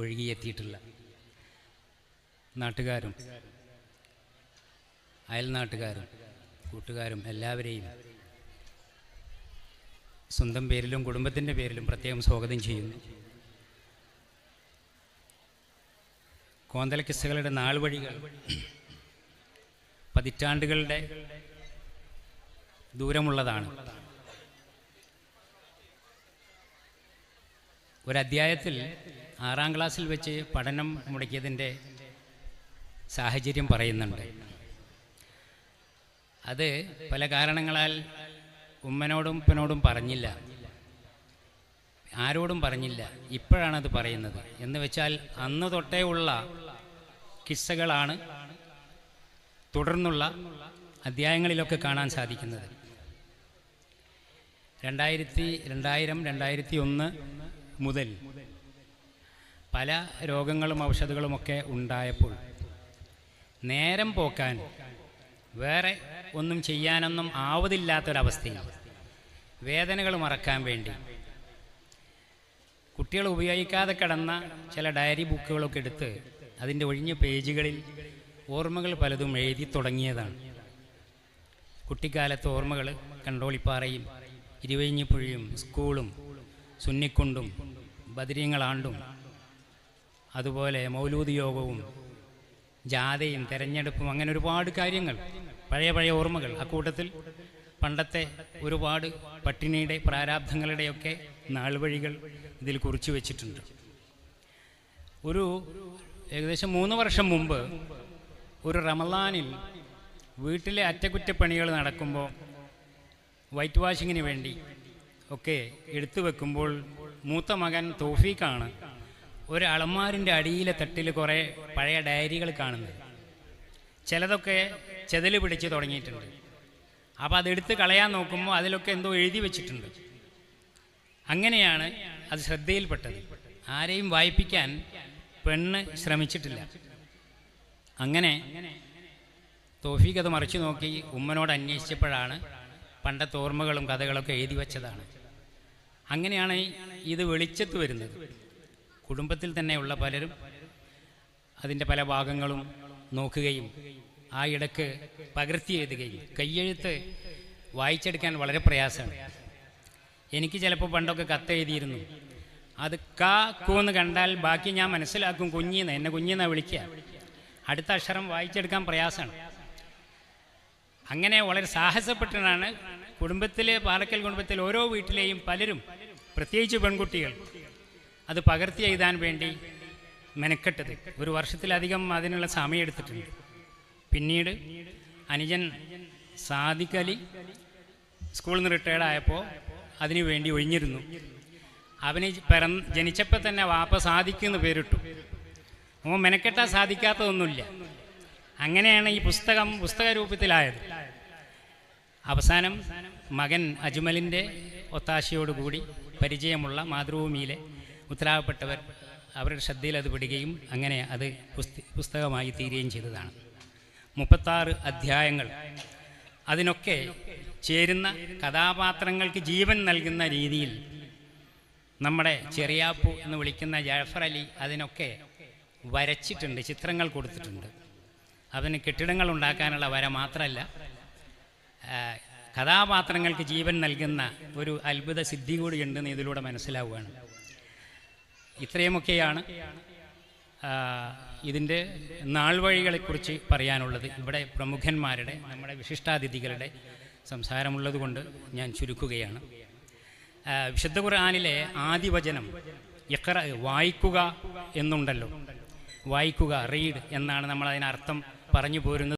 ഒഴുകിയെത്തിയിട്ടുള്ള നാട്ടുകാരും അയൽനാട്ടുകാരും കൂട്ടുകാരും എല്ലാവരെയും സ്വന്തം പേരിലും കുടുംബത്തിന്റെ പേരിലും പ്രത്യേകം സ്വാഗതം ചെയ്യുന്നു. കോന്തല കിസ്സകളുടെ നാൾ വഴികൾ പതിറ്റാണ്ടുകളുടെ ദൂരമുള്ളതാണ്. ഒരധ്യായത്തിൽ ആറാം ക്ലാസ്സിൽ വെച്ച് പഠനം മുടക്കിയതിന്റെ സാഹചര്യം പറയുന്നുണ്ട്. അത് പല കാരണങ്ങളാൽ ഉമ്മനോടും ഉപ്പനോടും പറഞ്ഞില്ല. ആരോടും പറഞ്ഞില്ല. ഇപ്പോഴാണത് പറയുന്നത്. എന്ന് വെച്ചാൽ അന്ന് തൊട്ടേ ഉള്ള കിസ്സകളാണ് തുടർന്നുള്ള അധ്യായങ്ങളിലൊക്കെ കാണാൻ സാധിക്കുന്നത്. രണ്ടായിരത്തി രണ്ടായിരം രണ്ടായിരത്തി ഒന്ന് മുതൽ പല രോഗങ്ങളും ഔഷധങ്ങളുമൊക്കെ ഉണ്ടായപ്പോൾ നേരം പോക്കാൻ വേറെ ഒന്നും ചെയ്യാനൊന്നും ആവതില്ലാത്തൊരവസ്ഥയിൽ വേദനകൾ മറക്കാൻ വേണ്ടി കുട്ടികൾ ഉപയോഗിക്കാതെ കിടന്ന ചില ഡയറി ബുക്കുകളൊക്കെ എടുത്ത് അതിന്റെ ഒഴിഞ്ഞ പേജുകളിൽ ഓർമ്മകൾ പലതും എഴുതി തുടങ്ങിയതാണ്. കുട്ടിക്കാലത്തെ ഓർമ്മകൾ കണ്ടോളിപ്പാറയും ഇരുവഴിഞ്ഞിപ്പുഴയും സ്കൂളും സുന്നിക്കുണ്ടും ബദരീങ്ങളാണ്ടും അതുപോലെ മൗലൂദ് യോഗവും ജാഥയും തെരഞ്ഞെടുപ്പും അങ്ങനെ ഒരുപാട് കാര്യങ്ങൾ പഴയ പഴയ ഓർമ്മകൾ. അക്കൂട്ടത്തിൽ പണ്ടത്തെ ഒരുപാട് പട്ടിണിയുടെ പ്രാരാബ്ധങ്ങളുടെയൊക്കെ നാൾവഴികൾ ഇതിൽ കുറിച്ചു വെച്ചിട്ടുണ്ട്. ഒരു ഏകദേശം മൂന്ന് വർഷം മുമ്പ് ഒരു റമലാനിൽ വീട്ടിലെ അറ്റകുറ്റപ്പണികൾ നടക്കുമ്പോൾ വൈറ്റ് വാഷിങ്ങിന് വേണ്ടി ഒക്കെ എടുത്തു വെക്കുമ്പോൾ മൂത്ത മകൻ തോഫീക്കാണ് ഒരു അളമാരിന്റെ അടിയിലെ തട്ടിൽ കുറേ പഴയ ഡയറികൾ കാണുന്നത്. ചിലതൊക്കെ ചെതൽ പിടിച്ച് തുടങ്ങിയിട്ടുണ്ട്. അപ്പോൾ അതെടുത്ത് കളയാൻ നോക്കുമ്പോൾ അതിലൊക്കെ എന്തോ എഴുതി വെച്ചിട്ടുണ്ട്. അങ്ങനെയാണ് അത് ശ്രദ്ധയിൽപ്പെട്ടത്. ആരെയും വായിപ്പിക്കാൻ പെണ്ണ് ശ്രമിച്ചിട്ടില്ല. അങ്ങനെ തോഫീക്ക് അത് മറിച്ചു നോക്കി ഉമ്മനോട് അന്വേഷിച്ചപ്പോഴാണ് പണ്ടത്തെ ഓർമ്മകളും കഥകളൊക്കെ എഴുതി വച്ചതാണ്. അങ്ങനെയാണ് ഇത് വെളിച്ചത്ത് വരുന്നത്. കുടുംബത്തിൽ തന്നെയുള്ള പലരും അതിന്റെ പല ഭാഗങ്ങളും നോക്കുകയും ആ ഇടയ്ക്ക് പകർത്തി എഴുതുകയും കയ്യെഴുത്ത് വായിച്ചെടുക്കാൻ വളരെ പ്രയാസമാണ്. എനിക്ക് ചിലപ്പോൾ പണ്ടൊക്കെ കത്തെഴുതിയിരുന്നു. അത് കാ കൂന്ന് കണ്ടാൽ ബാക്കി ഞാൻ മനസ്സിലാക്കും കുഞ്ഞിന്ന് എന്നെ കുഞ്ഞിന്നാ വിളിക്കുക അടുത്ത അക്ഷരം വായിച്ചെടുക്കാൻ പ്രയാസമാണ്. അങ്ങനെ വളരെ സാഹസപ്പെട്ടാണ് കുടുംബത്തിലെ പാലക്കൽ കുടുംബത്തിൽ ഓരോ വീട്ടിലെയും പലരും പ്രത്യേകിച്ച് പെൺകുട്ടികൾ. അത് പകർത്തി എഴുതാൻ വേണ്ടി മെനക്കെട്ടത്. ഒരു വർഷത്തിലധികം അതിനുള്ള സമയം എടുത്തിട്ടുണ്ട്. പിന്നീട് അനുജൻ സാദിഖ് അലി സ്കൂളിൽ നിന്ന് റിട്ടയർഡ് ആയപ്പോൾ അതിനു വേണ്ടി ഒഴിഞ്ഞിരുന്നു. അവന് പിറ ജനിച്ചപ്പോൾ തന്നെ വാപ്പ സാധിക്കുമെന്ന് പേരിട്ടു. അപ്പോൾ മെനക്കെട്ടാൽ സാധിക്കാത്തതൊന്നുമില്ല. അങ്ങനെയാണ് ഈ പുസ്തകം പുസ്തക രൂപത്തിലായത്. അവസാനം മകൻ അജ്മലിന്റെ ഒത്താശയോടുകൂടി പരിചയമുള്ള മാതൃഭൂമിയിലെ ഉത്തരവാദപ്പെട്ടവർ അവരുടെ ശ്രദ്ധയിൽ അത് പെടുകയും അങ്ങനെ അത് പുസ്തകമായി തീരുകയും ചെയ്തതാണ്. മുപ്പത്താറ് അധ്യായങ്ങൾ. അതിനൊക്കെ ചേരുന്ന കഥാപാത്രങ്ങൾക്ക് ജീവൻ നൽകുന്ന രീതിയിൽ നമ്മുടെ ചെറിയാപ്പു എന്ന് വിളിക്കുന്ന ജാഫർ അലി അതിനൊക്കെ വരച്ചിട്ടുണ്ട് ചിത്രങ്ങൾ കൊടുത്തിട്ടുണ്ട്. അതിന് കെട്ടിടങ്ങൾ ഉണ്ടാക്കാനുള്ള വര മാത്രമല്ല കഥാപാത്രങ്ങൾക്ക് ജീവൻ നൽകുന്ന ഒരു അത്ഭുത സിദ്ധി കൂടി ഉണ്ടെന്ന് ഇതിലൂടെ മനസ്സിലാവുകയാണ്. ഇത്രയുമൊക്കെയാണ് ഇതിന്റെ നാൾവഴികളെക്കുറിച്ച് പറയാനുള്ളത്. ഇവിടെ പ്രമുഖന്മാരുടെ നമ്മുടെ വിശിഷ്ടാതിഥികളുടെ സംസാരമുള്ളതുകൊണ്ട് ഞാൻ ചുരുക്കുകയാണ്. വിശുദ്ധ ഖുർആാനിലെ ആദിവചനം എക്ര വായിക്കുക എന്നുണ്ടല്ലോ. വായിക്കുക റീഡ് എന്നാണ് നമ്മൾ അതിനർത്ഥം പറഞ്ഞു പോരുന്നത്.